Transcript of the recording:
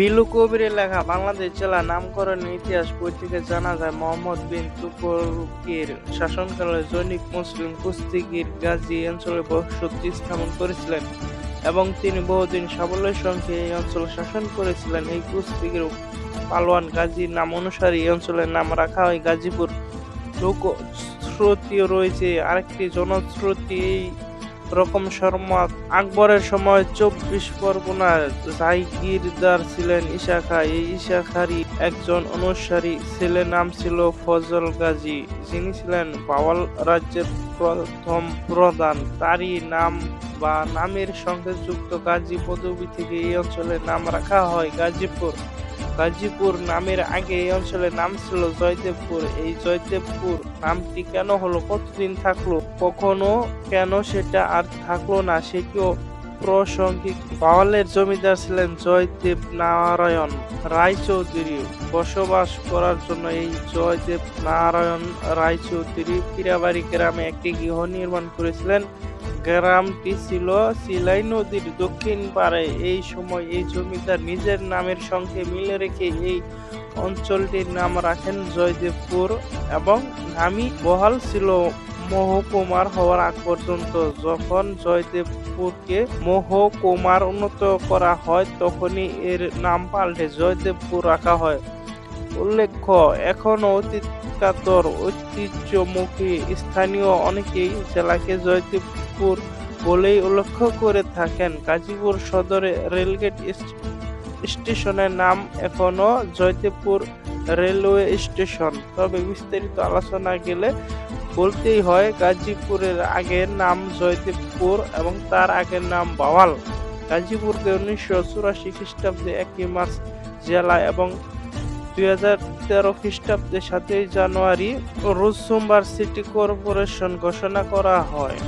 বিলু কবিরের লেখা বাংলাদেশ জেলা নামকরণের ইতিহাস বই থেকে জানা যায়, মোহাম্মদ বিন তুগলকের শাসনকালে জৈনিক মুসলিম কুস্তিগির গাজী অঞ্চলে বসতি স্থাপন করেছিলেন এবং তিনি বহুদিন সাফল্যের সঙ্গে এই অঞ্চল শাসন করেছিলেন। এই কুস্তিগির পালোয়ান গাজীর নাম অনুসারে এই অঞ্চলের নাম রাখা হয় গাজীপুর। লোক শ্রুতিও রয়েছে। আরেকটি জনশ্রুতি এই রকম শর্মা। আকবরের সময় চব্বিশ পরগনার জাহিগীরদার ছিলেন ঈশা খা এই ঈশা খারই একজন অনুসারী। ছেলে নাম ছিল ফজল গাজী। যিনি ছিলেন বাওয়াল রাজ্যের প্রথম প্রধান। তারই নাম বা নামের সঙ্গে যুক্ত গাজী পদবী থেকে এই অঞ্চলের নাম রাখা হয় গাজীপুর। গাজীপুর নামের আগে এই অঞ্চলের নাম ছিল জয়দেবপুর। এই জয়দেবপুর নামটি কেন হলো, কতদিন থাকল, কখনো কেন সেটা আর থাকল না, সেটিও প্রাসঙ্গিক। বাওয়ালের জমিদার ছিলেন জয়দেব নারায়ণ রায়চৌধুরী। বসবাস করার জন্য এই জয়দেব নারায়ণ রায়চৌধুরী পীরাবাড়ি গ্রামে একটি গৃহ নির্মাণ করেছিলেন। গ্রামটি ছিল সিলাই নদীর দক্ষিণ পাড়ে। এই সময় এই জমিদার নিজের নামের সঙ্গে মিলে রেখে এই অঞ্চলটির নাম রাখেন জয়দেবপুর এবং নামই বহাল ছিল মহকুমার হওয়ার আগ পর্যন্ত। যখন জয়দেবপুরকে মহকুমার উন্নত করা হয়, তখনই এর নাম পাল্টে জয়দেবপুর রাখা হয়। উল্লেখ্য, এখনও অতীতকাতর ঐতিহ্যমুখী স্থানীয় অনেকেই জেলাকে জয়দেবপুর বলেই উল্লেখ করে থাকেন। গাজীপুর সদরে রেলগেট স্টেশনের নাম এখনও জয়দেবপুর রেলওয়ে স্টেশন। তবে বিস্তারিত আলোচনা গেলে বলতেই হয়, গাজীপুরের আগের নাম জয়দেবপুর এবং তার আগের নাম বাওয়াল। গাজীপুরকে উনিশশো চুরাশি খ্রিস্টাব্দে একই মার্চ জেলা এবং দুই হাজার তেরো সাতই জানুয়ারি রোজ সোমবার সিটি কর্পোরেশন ঘোষণা করা হয়।